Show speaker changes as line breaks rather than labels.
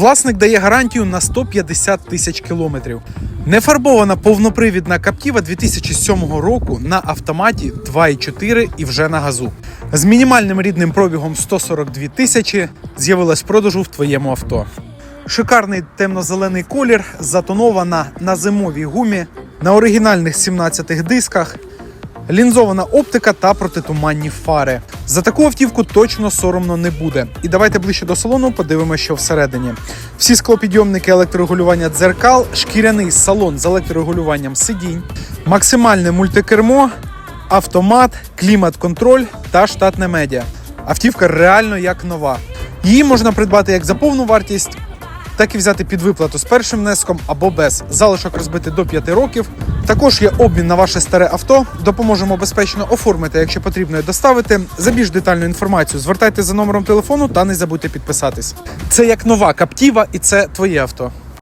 Власник дає гарантію на 150 тисяч кілометрів. Нефарбована повнопривідна Captiva 2007 року на автоматі 2.4 і вже на газу. З мінімальним рідним пробігом 142 тисячі з'явилась в продажу в твоєму авто. Шикарний темно-зелений колір, затонована на зимовій гумі, на оригінальних 17 дисках, лінзована оптика та протитуманні фари. За таку автівку точно соромно не буде. І давайте ближче до салону подивимося, що всередині. Всі склопідйомники електрорегулювання дзеркал, шкіряний салон з електрорегулюванням сидінь, максимальне мультикермо, автомат, клімат-контроль та штатне медіа. Автівка реально як нова. Її можна придбати як за повну вартість, так і взяти під виплату з першим внеском або без. Залишок розбити до 5 років. Також є обмін на ваше старе авто. Допоможемо безпечно оформити, якщо потрібно і доставити. За більш детальну інформацію звертайте за номером телефону та не забудьте підписатись. Це як нова Каптіва, і це твоє авто.